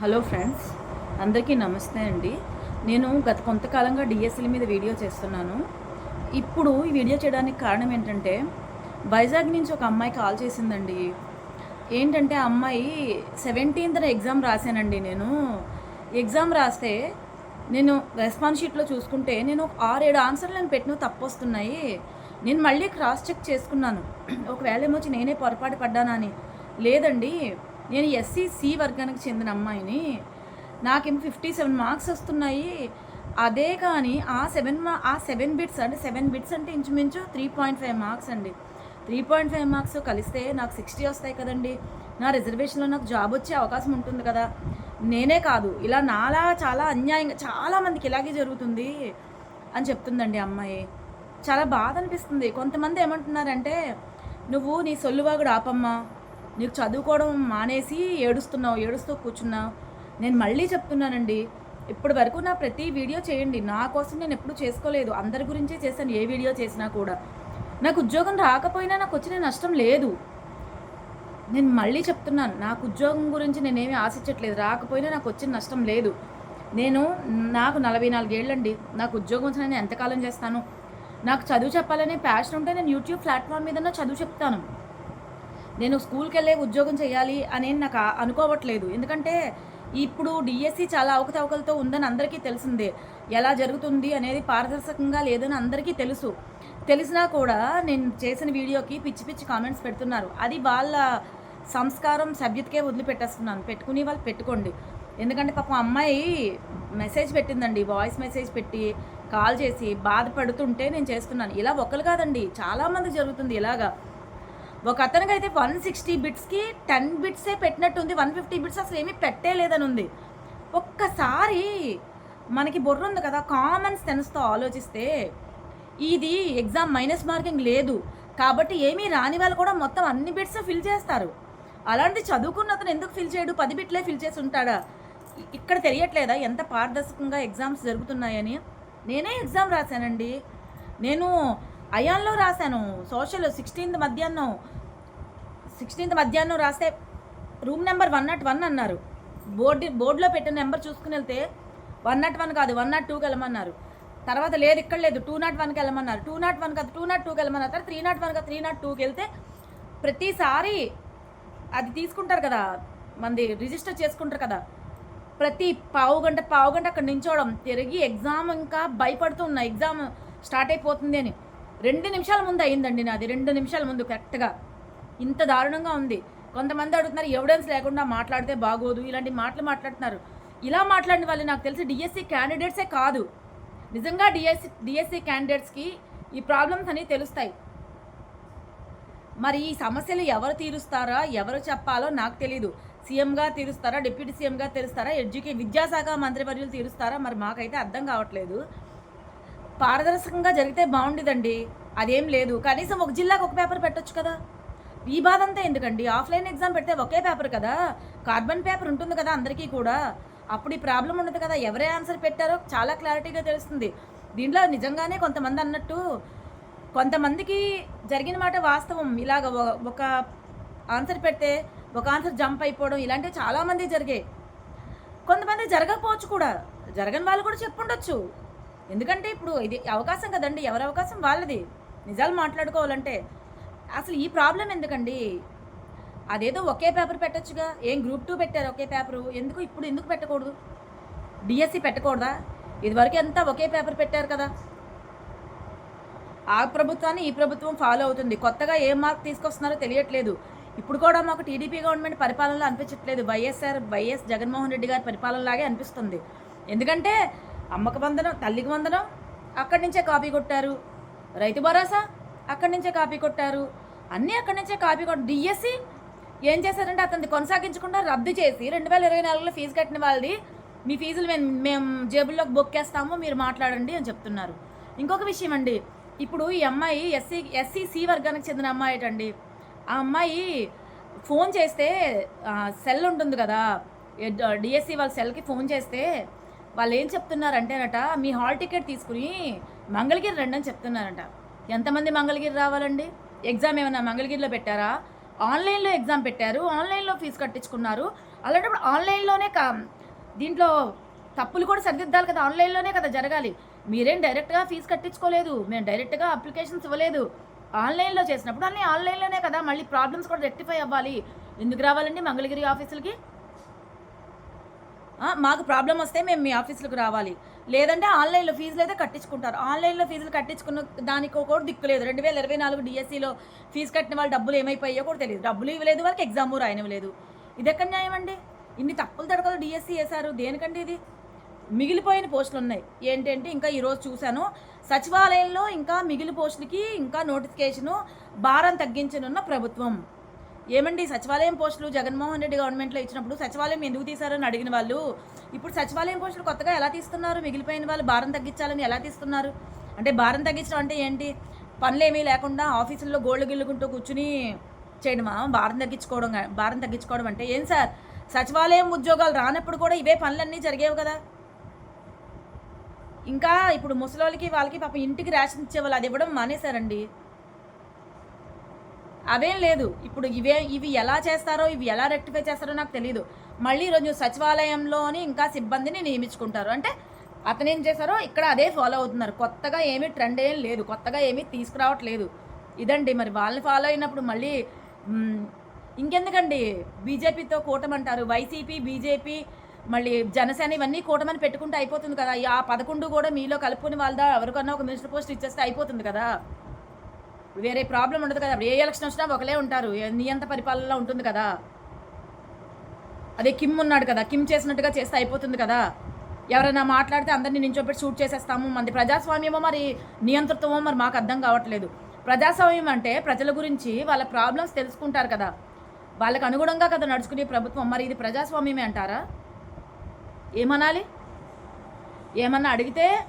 Hello friends అందరికీ నమస్తే అండి. నేను గత కొంతకాలంగా డిఎస్ఎల్ మీద వీడియో చేస్తున్నాను. ఇప్పుడు ఈ వీడియో చేయడానికి కారణం ఏంటంటే వైజాగ్ నుంచి ఒక అమ్మాయి కాల్ చేసిందండి. ఏంటంటే ఆ అమ్మాయి సెవెంటీన్త్న ఎగ్జామ్ రాశానండి నేను. ఎగ్జామ్ రాస్తే నేను రెస్పాన్స్ షీట్లో చూసుకుంటే నేను ఒక ఆరేడు ఆన్సర్లు నేను పెట్టిన తప్పు వస్తున్నాయి నేను మళ్ళీ క్రాస్ చెక్ చేసుకున్నాను. ఒకవేళ ఏమొచ్చి నేనే పొరపాటు పడ్డానని లేదండి నేను ఎస్సీ సి వర్గానికి చెందిన అమ్మాయిని. నాకేమో ఫిఫ్టీ సెవెన్ మార్క్స్ వస్తున్నాయి. అదే కానీ ఆ సెవెన్ మా ఆ సెవెన్ బిట్స్ అంటే సెవెన్ బిట్స్ అంటే ఇంచుమించు త్రీ పాయింట్ ఫైవ్ మార్క్స్ అండి. త్రీ పాయింట్ ఫైవ్ మార్క్స్ కలిస్తే నాకు సిక్స్టీ వస్తాయి కదండి. నా రిజర్వేషన్లో నాకు జాబ్ వచ్చే అవకాశం ఉంటుంది కదా. నేనే కాదు ఇలా నాలా చాలా అన్యాయంగా చాలామందికి ఇలాగే జరుగుతుంది అని చెప్తుందండి అమ్మాయి. చాలా బాధ అనిపిస్తుంది. కొంతమంది ఏమంటున్నారంటే నువ్వు నీ సొల్లువాగుడు ఆపమ్మా. నీకు చదువుకోవడం మానేసి ఏడుస్తున్నావు ఏడుస్తూ కూర్చున్నావు. నేను మళ్ళీ చెప్తున్నానండి ఇప్పటి వరకు నా ప్రతి వీడియో చేయండి. నా కోసం నేను ఎప్పుడు చేసుకోలేదు. అందరి గురించే చేశాను ఏ వీడియో చేసినా కూడా. నాకు ఉద్యోగం రాకపోయినా నాకు వచ్చిన నష్టం లేదు. నేను మళ్ళీ చెప్తున్నాను నాకు ఉద్యోగం గురించి నేనేమి ఆశించట్లేదు. రాకపోయినా నాకు వచ్చిన నష్టం లేదు. నేను నాకు నలభై నాలుగేళ్ళండి నాకు ఉద్యోగం వచ్చిన నేను ఎంతకాలం చేస్తాను? నాకు చదువు చెప్పాలనే ప్యాషన్ ఉంటే నేను యూట్యూబ్ ప్లాట్ఫామ్ మీద చదువు చెప్తాను. నేను స్కూల్కి వెళ్ళే ఉద్యోగం చేయాలి అని నాకు అనుకోవట్లేదు. ఎందుకంటే ఇప్పుడు డిఎస్సి చాలా అవకతవకలతో ఉందని అందరికీ తెలిసిందే. ఎలా జరుగుతుంది అనేది పారదర్శకంగా లేదని అందరికీ తెలుసు. తెలిసినా కూడా నేను చేసిన వీడియోకి పిచ్చి పిచ్చి కామెంట్స్ పెడుతున్నారు. అది వాళ్ళ సంస్కారం సభ్యతకే వదిలిపెట్టేస్తున్నాను. పెట్టుకుని వాళ్ళు పెట్టుకోండి. ఎందుకంటే పాపం అమ్మాయి మెసేజ్ పెట్టిందండి. వాయిస్ మెసేజ్ పెట్టి కాల్ చేసి బాధపడుతుంటే నేను చేస్తున్నాను. ఇలా ఒక్కరు కాదండి. చాలామంది జరుగుతుంది ఇలాగా. ఒక అతనికి అయితే వన్ సిక్స్టీ బిట్స్కి టెన్ బిట్సే పెట్టినట్టుంది. వన్ ఫిఫ్టీ బిట్స్ అసలు ఏమీ పెట్టేలేదని ఉంది ఒక్కసారి మనకి బుర్ర ఉంది కదా కామన్ సెన్స్తో ఆలోచిస్తే ఇది ఎగ్జామ్ మైనస్ మార్కింగ్ లేదు. కాబట్టి ఏమీ రాని వాళ్ళు కూడా మొత్తం అన్ని బిట్స్ ఫిల్ చేస్తారు. అలాంటి చదువుకున్న అతను ఎందుకు ఫిల్ చేయడు? పది బిట్లే ఫిల్ చేసి ఉంటాడా? ఇక్కడ తెలియట్లేదా ఎంత పారదర్శకంగా ఎగ్జామ్స్ జరుగుతున్నాయని? నేనే ఎగ్జామ్ రాశానండి. నేను అయాన్లో రాశాను. సోషల్ సిక్స్టీన్త్ మధ్యాహ్నం సిక్స్టీన్త్ మధ్యాహ్నం రాస్తే room number one nought one అన్నారు. బోర్డు బోర్డులో పెట్టిన నెంబర్ చూసుకుని వెళ్తే వన్ నాట్ వన్ కాదు వన్ నాట్ టూకి వెళ్ళమన్నారు. తర్వాత లేదు ఇక్కడ లేదు టూ నాట్ వన్కి వెళ్ళమన్నారు. టూ నాట్ వన్ కాదు టూ నాట్ టూకి వెళ్ళమన్నారు. తర్వాత త్రీ నాట్ వన్ కాదు త్రీ నాట్ టూకి వెళ్తే ప్రతిసారి అది తీసుకుంటారు కదా మంది రిజిస్టర్ చేసుకుంటారు కదా ప్రతి పావు గంట పావు గంట అక్కడ నించోవడం తిరిగి ఎగ్జామ్ ఇంకా భయపడుతున్నా ఎగ్జామ్ స్టార్ట్ అయిపోతుంది అని. రెండు నిమిషాల ముందు అయ్యిందండి నాది. రెండు నిమిషాల ముందు కరెక్ట్గా ఇంత దారుణంగా ఉంది. కొంతమంది అడుగుతున్నారు ఎవిడెన్స్ లేకుండా మాట్లాడితే బాగోదు. ఇలాంటి మాటలు మాట్లాడుతున్నారు. ఇలా మాట్లాడిన వాళ్ళు నాకు తెలిసి డిఎస్సి క్యాండిడేట్సే కాదు. నిజంగా డిఎస్సి డిఎస్సి క్యాండిడేట్స్కి ఈ ప్రాబ్లమ్స్ అనేవి తెలుస్తాయి. మరి ఈ సమస్యలు ఎవరు తీరుస్తారా ఎవరు చెప్పాలో నాకు తెలియదు సీఎంగా తీరుస్తారా డిప్యూటీ సీఎంగా తీరుస్తారా ఎడ్యుకే విద్యాశాఖ మంత్రివర్యులు తీరుస్తారా మరి మాకైతే అర్థం కావట్లేదు. పారదర్శకంగా జరిగితే బాగుండేదండి. అదేం లేదు. కనీసం ఒక జిల్లాకు ఒక పేపర్ పెట్టొచ్చు కదా. ఈ బాధ అంతా ఎందుకండి? ఆఫ్లైన్ ఎగ్జామ్ పెడితే ఒకే పేపర్ కదా? కార్బన్ పేపర్ ఉంటుంది కదా అందరికీ కూడా. అప్పుడు ఈ ప్రాబ్లం ఉండదు కదా. ఎవరే ఆన్సర్ పెట్టారో చాలా క్లారిటీగా తెలుస్తుంది. దీంట్లో నిజంగానే కొంతమంది అన్నట్టు కొంతమందికి జరిగిన మాట వాస్తవం. ఇలాగ ఒక ఆన్సర్ పెడితే ఒక ఆన్సర్ జంప్ అయిపోవడం ఇలాంటివి చాలామంది జరిగాయి. కొంతమంది జరగకపోవచ్చు కూడా. జరగని వాళ్ళు కూడా చెప్పుండొచ్చు. ఎందుకంటే ఇప్పుడు ఇది అవకాశం కదండి ఎవరి అవకాశం వాళ్ళది. నిజాలు మాట్లాడుకోవాలంటే. అసలు ఈ ప్రాబ్లం ఎందుకండి? అదేదో ఒకే పేపర్ పెట్టచ్చుగా? ఏం గ్రూప్ టూ పెట్టారు ఒకే పేపరు? ఎందుకు ఇప్పుడు ఎందుకు పెట్టకూడదు? డిఎస్సి పెట్టకూడదా? ఇదివరకు అంతా ఒకే పేపర్ పెట్టారు కదా. ఆ ప్రభుత్వాన్ని ఈ ప్రభుత్వం ఫాలో అవుతుంది. కొత్తగా ఏ మార్క్ తీసుకొస్తున్నారో తెలియట్లేదు. ఇప్పుడు కూడా మాకు టీడీపీ గవర్నమెంట్ పరిపాలనలో అనిపించట్లేదు. వైఎస్ఆర్ వైఎస్ జగన్మోహన్ రెడ్డి గారి పరిపాలనలాగే అనిపిస్తుంది. ఎందుకంటే అమ్మక వందనం తల్లికి వందనం అక్కడి నుంచే కాపీ కొట్టారు. రైతు భరోసా అక్కడి నుంచే కాపీ కొట్టారు. అన్నీ అక్కడి నుంచే కాపీ కొట్ట డిఎస్సి ఏం చేశారంటే అతన్ని కొనసాగించకుండా రద్దు చేసి రెండు వేల ఇరవై నాలుగులో ఫీజు కట్టిన వాళ్ళది మీ ఫీజులు మేము మేము జేబుల్లోకి బొక్కేస్తాము మీరు మాట్లాడండి అని చెప్తున్నారు. ఇంకొక విషయం అండి ఇప్పుడు ఈ అమ్మాయి ఎస్సీ ఎస్సీ సి వర్గానికి చెందిన అమ్మాయి అండి ఆ అమ్మాయి ఫోన్ చేస్తే సెల్ ఉంటుంది కదా డిఎస్సి వాళ్ళ సెల్కి ఫోన్ చేస్తే వాళ్ళు ఏం చెప్తున్నారంటేనట మీ హాల్ టికెట్ తీసుకుని మంగళగిరి రండి అని చెప్తున్నారంట. ఎంతమంది మంగళగిరి రావాలండి? ఎగ్జామ్ ఏమైనా మంగళగిరిలో పెట్టారా? ఆన్లైన్లో ఎగ్జామ్ పెట్టారు ఆన్లైన్లో ఫీజు కట్టించుకున్నారు. అలాంటప్పుడు ఆన్లైన్లోనే కా దీంట్లో తప్పులు కూడా సరిదిద్దాలి కదా ఆన్లైన్లోనే కదా జరగాలి. మీరేం డైరెక్ట్గా ఫీజు కట్టించుకోలేదు మేము డైరెక్ట్గా అప్లికేషన్స్ ఇవ్వలేదు. ఆన్లైన్లో చేసినప్పుడు అన్నీ ఆన్లైన్లోనే కదా మళ్ళీ ప్రాబ్లమ్స్ కూడా రెక్టిఫై అవ్వాలి. ఎందుకు రావాలండి మంగళగిరి ఆఫీసులకి? మాకు ప్రాబ్లం వస్తే మేము మీ ఆఫీసులకు రావాలి. లేదంటే ఆన్లైన్లో ఫీజులు అయితే కట్టించుకుంటారు. ఆన్లైన్లో ఫీజులు కట్టించుకున్న దానికి కూడా దిక్కు లేదు. రెండు వేల ఇరవై నాలుగు డిఎస్సిలో ఫీజు కట్టిన వాళ్ళు డబ్బులు ఏమైపోయాయో కూడా తెలియదు. డబ్బులు ఇవ్వలేదు వాళ్ళకి ఎగ్జామ్ రాయనివ్వలేదు. ఇది ఎక్కడ న్యాయం అండి? ఇన్ని తప్పులు తడకలు డిఎస్సి వేశారు దేనికండి ఇది? మిగిలిపోయిన పోస్టులు ఉన్నాయి. ఏంటంటే ఇంకా ఈరోజు చూశాను సచివాలయంలో ఇంకా మిగిలి పోస్టులకి ఇంకా నోటిఫికేషను భారం తగ్గించనున్న ప్రభుత్వం. ఏమండి సచివాలయం పోస్టులు జగన్మోహన్ రెడ్డి గవర్నమెంట్లో ఇచ్చినప్పుడు సచివాలయం ఎందుకు తీశారని అడిగిన వాళ్ళు ఇప్పుడు సచివాలయం పోస్టులు కొత్తగా ఎలా తీస్తున్నారు మిగిలిపోయిన వాళ్ళు భారం తగ్గించాలని ఎలా తీస్తున్నారు? అంటే భారం తగ్గించడం అంటే ఏంటి? పనులు ఏమీ లేకుండా ఆఫీసుల్లో గోళ్ళు గిల్లుకుంటూ కూర్చుని చేయడమా? భారం తగ్గించుకోవడం భారం తగ్గించుకోవడం అంటే ఏం సార్? సచివాలయం ఉద్యోగాలు రానప్పుడు కూడా ఇవే పనులన్నీ జరిగేవి కదా? ఇంకా ఇప్పుడు ముసలోళ్ళకి వాళ్ళకి పాప ఇంటికి రేషన్ ఇచ్చేవాళ్ళు అది ఇవ్వడం మానేశారండి. అవేం లేదు. ఇప్పుడు ఇవే ఇవి ఎలా చేస్తారో ఇవి ఎలా రెక్టిఫై చేస్తారో నాకు తెలియదు మళ్ళీ ఈరోజు సచివాలయంలోని ఇంకా సిబ్బందిని నియమించుకుంటారు. అంటే అతను ఏం చేశారో ఇక్కడ అదే ఫాలో అవుతున్నారు. కొత్తగా ఏమీ ట్రెండ్ ఏం లేదు. కొత్తగా ఏమీ తీసుకురావట్లేదు. ఇదండి మరి వాళ్ళని ఫాలో అయినప్పుడు మళ్ళీ ఇంకెందుకండి? బీజేపీతో కూటమంటారు. వైసీపీ బీజేపీ మళ్ళీ జనసేన ఇవన్నీ కూటమని పెట్టుకుంటే అయిపోతుంది కదా. ఆ పదకొండు కూడా మీలో కలుపుకుని వాళ్ళ ఎవరికన్నా ఒక మినిస్టర్ పోస్ట్ ఇచ్చేస్తే అయిపోతుంది కదా. వేరే ప్రాబ్లం ఉండదు కదా. ఏ ఎలక్షన్ వచ్చినా ఒకలే ఉంటారు. నియంత పరిపాలనలో ఉంటుంది కదా. అదే కిమ్ ఉన్నాడు కదా. కిమ్ చేసినట్టుగా చేస్తే అయిపోతుంది కదా. ఎవరైనా మాట్లాడితే అందరినీ నించోపెట్టి షూట్ చేసేస్తాము. మంది ప్రజాస్వామ్యమో మరి నియంతృత్వమో మరి మాకు అర్థం కావట్లేదు. ప్రజాస్వామ్యం అంటే ప్రజల గురించి వాళ్ళ ప్రాబ్లమ్స్ తెలుసుకుంటారు కదా. వాళ్ళకి అనుగుణంగా కదా నడుచుకునే ప్రభుత్వం. మరి ఇది ప్రజాస్వామ్యమే అంటారా? ఏమనాలి? ఏమన్నా అడిగితే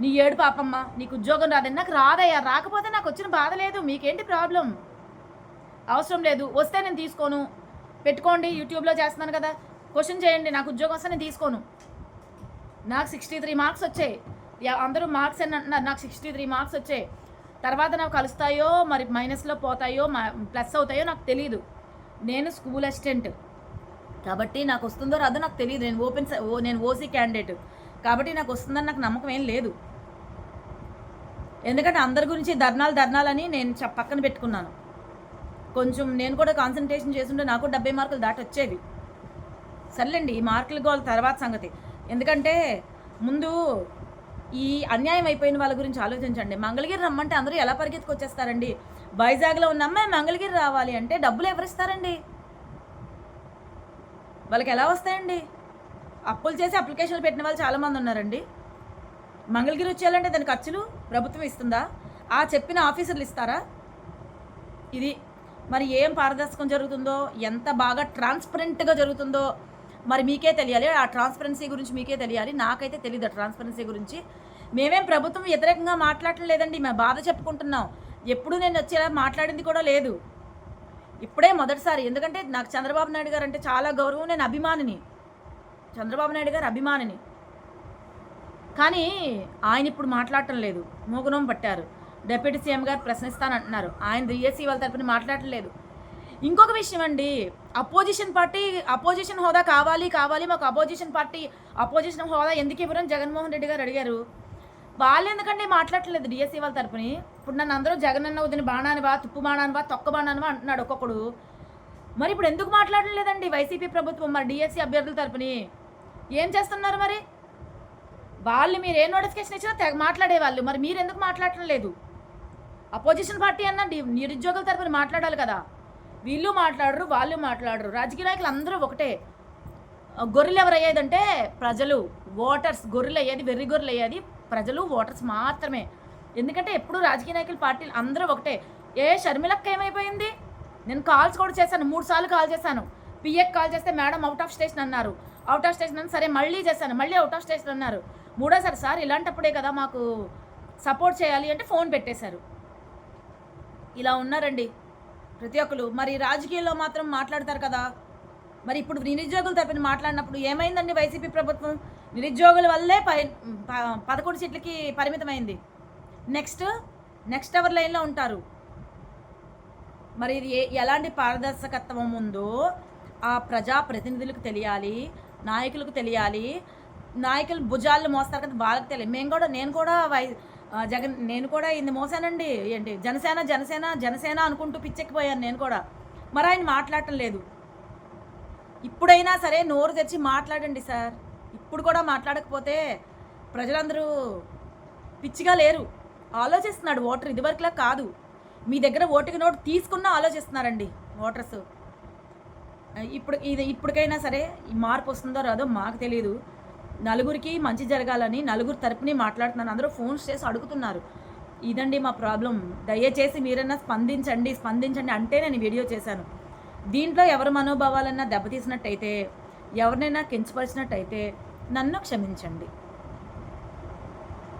నీ ఏడు పాపమ్మ నీకు ఉద్యోగం రాదని నాకు రాదయ్యా. రాకపోతే నాకు వచ్చిన బాధ లేదు. మీకేంటి ప్రాబ్లం? అవసరం లేదు. వస్తే నేను తీసుకోను. పెట్టుకోండి. యూట్యూబ్లో చేస్తున్నాను కదా. క్వశ్చన్ చేయండి. నాకు ఉద్యోగం వస్తే నేను తీసుకోను. నాకు సిక్స్టీ త్రీ మార్క్స్ వచ్చాయి. యా- అందరూ మార్క్స్ అని అంటున్నారు. నాకు సిక్స్టీ త్రీ మార్క్స్ వచ్చాయి. తర్వాత నాకు కలుస్తాయో మరి మైనస్లో పోతాయో ప్లస్ అవుతాయో నాకు తెలియదు నేను స్కూల్ అసిస్టెంట్ కాబట్టి నాకు వస్తుందో రాదో నాకు తెలియదు నేను ఓపెన్ ఓ నేను ఓసీ క్యాండిడేట్ కాబట్టి నాకు వస్తుందని నాకు నమ్మకం ఏం లేదు. ఎందుకంటే అందరి గురించి ధర్నాలు ధర్నాలని నేను చెప్ పక్కన పెట్టుకున్నాను. కొంచెం నేను కూడా కాన్సన్ట్రేషన్ చేస్తుంటే నాకు డెబ్బై మార్కులు దాటి వచ్చేవి. సర్లేండి ఈ మార్కులు గోల్ తర్వాత సంగతి. ఎందుకంటే ముందు ఈ అన్యాయం అయిపోయిన వాళ్ళ గురించి ఆలోచించండి. మంగళగిరి రమ్మంటే అందరూ ఎలా పరిగెత్తుకొచ్చేస్తారండి? వైజాగ్లో ఉన్న అమ్మాయి మంగళగిరి రావాలి అంటే డబ్బులు ఎవరిస్తారండి? వాళ్ళకి ఎలా వస్తాయండి? అప్పులు చేసి అప్లికేషన్లు పెట్టిన వాళ్ళు చాలామంది ఉన్నారండి. మంగళగిరి వచ్చేయాలంటే దాని ఖర్చులు? ప్రభుత్వం ఇస్తుందా? ఆ చెప్పిన ఆఫీసర్లు ఇస్తారా? ఇది మరి ఏం పారదర్శకం జరుగుతుందో ఎంత బాగా ట్రాన్స్పరెంట్గా జరుగుతుందో మరి మీకే తెలియాలి. ఆ ట్రాన్స్పరెన్సీ గురించి మీకే తెలియాలి. నాకైతే తెలియదు ట్రాన్స్పరెన్సీ గురించి. మేమేం ప్రభుత్వం వ్యతిరేకంగా మాట్లాడటం లేదండి మేము బాధ చెప్పుకుంటున్నాం. ఎప్పుడు నేను వచ్చేలా మాట్లాడింది కూడా లేదు. ఇప్పుడే మొదటిసారి. ఎందుకంటే నాకు చంద్రబాబు నాయుడు గారు అంటే చాలా గౌరవం. నేను అభిమానిని. చంద్రబాబు నాయుడు గారు అభిమానిని. కానీ ఆయన ఇప్పుడు మాట్లాడటం లేదు. మూగనం పట్టారు. డిప్యూటీ సీఎం గారు ప్రశ్నిస్తానంటున్నారు. ఆయన డిఎస్సీ వాళ్ళ తరపున మాట్లాడటం లేదు. ఇంకొక విషయం అండి. అపోజిషన్ పార్టీ అపోజిషన్ హోదా కావాలి కావాలి మాకు అపోజిషన్ పార్టీ అపోజిషన్ హోదా ఎందుకు ఇవ్వరని జగన్మోహన్ రెడ్డి గారు అడిగారు. వాళ్ళు ఎందుకండి మాట్లాడట్లేదు డిఎస్సీ వాళ్ళ తరపుని? ఇప్పుడు నన్ను అందరూ జగన్ అన్న వదిన బాణానివా తుప్పు బాణానివా తొక్క బాణానివా అంటున్నాడు ఒక్కొక్కడు మరి ఇప్పుడు ఎందుకు మాట్లాడలేదండి వైసీపీ ప్రభుత్వం మరి డిఎస్సీ అభ్యర్థుల తరపుని? ఏం చేస్తున్నారు మరి? వాళ్ళు మీరు ఏ నోటిఫికేషన్ ఇచ్చినా తెగ మాట్లాడే వాళ్ళు మరి మీరు ఎందుకు మాట్లాడటం లేదు? అపోజిషన్ పార్టీ అన్న నిరుద్యోగుల తరపున మాట్లాడాలి కదా. వీళ్ళు మాట్లాడరు వాళ్ళు మాట్లాడరు. రాజకీయ నాయకులు అందరూ ఒకటే. గొర్రెలు ఎవరు అయ్యేదంటే ప్రజలు. ఓటర్స్ గొర్రెలు అయ్యేది వెర్రి గొర్రెలు అయ్యేది ప్రజలు ఓటర్స్ మాత్రమే. ఎందుకంటే ఎప్పుడు రాజకీయ నాయకుల పార్టీలు అందరూ ఒకటే. ఏ షర్మిలక్క ఏమైపోయింది? నేను కాల్స్ కూడా చేశాను. మూడు సార్లు కాల్ చేశాను. పిఎక్ కాల్ చేస్తే మేడం అవుట్ ఆఫ్ స్టేషన్ అన్నారు. అవుట్ ఆఫ్ స్టేషన్ అని సరే మళ్ళీ చేశాను. మళ్ళీ అవుట్ ఆఫ్ స్టేషన్ అన్నారు. మూడోసారి సార్ ఇలాంటప్పుడే కదా మాకు సపోర్ట్ చేయాలి అంటే ఫోన్ పెట్టేశారు. ఇలా ఉన్నారండి ప్రతి ఒక్కరు. మరి రాజకీయాల్లో మాత్రం మాట్లాడతారు కదా. మరి ఇప్పుడు నిరుద్యోగుల తరపున మాట్లాడినప్పుడు ఏమైందండి వైసీపీ ప్రభుత్వం? నిరుద్యోగుల వల్లే పై ప- పదకొండు సీట్లకి పరిమితమైంది. నెక్స్ట్ నెక్స్ట్ ఎవర్ లైన్లో ఉంటారు. మరి ఇది ఏ- ఎలాంటి పారదర్శకత్వం ఉందో ఆ ప్రజా ప్రతినిధులకు తెలియాలి నాయకులకు తెలియాలి నాయకులు భుజాలు మోస్తారు కదా వాళ్ళకి తెలియదు. మేము కూడా నేను కూడా వై జగన్ నేను కూడా ఇది మోసానండి. ఏంటి జనసేన జనసేన జనసేన అనుకుంటూ పిచ్చెక్కిపోయాను నేను కూడా. మరి ఆయన మాట్లాడటం లేదు. ఇప్పుడైనా సరే నోరు తెచ్చి మాట్లాడండి సార్. ఇప్పుడు కూడా మాట్లాడకపోతే ప్రజలందరూ పిచ్చిగా లేరు. ఆలోచిస్తున్నాడు ఓటర్ ఇదివరకులా కాదు. మీ దగ్గర ఓటుకి నోటు తీసుకున్నా ఆలోచిస్తున్నారండి ఓటర్స్. ఇప్పుడు ఇది ఇప్పటికైనా సరే మార్పు వస్తుందో రాదో మాకు తెలియదు నలుగురికి మంచి జరగాలని నలుగురు తరపుని మాట్లాడుతున్నాను. అందరూ ఫోన్స్ చేసి అడుగుతున్నారు. ఇదండి మా ప్రాబ్లం. దయచేసి మీరన్నా స్పందించండి స్పందించండి అంటే నేను వీడియో చేశాను. దీంట్లో ఎవరి మనోభావాలన్నా దెబ్బతీసినట్టయితే ఎవరినైనా కించపరిచినట్టయితే నన్ను క్షమించండి.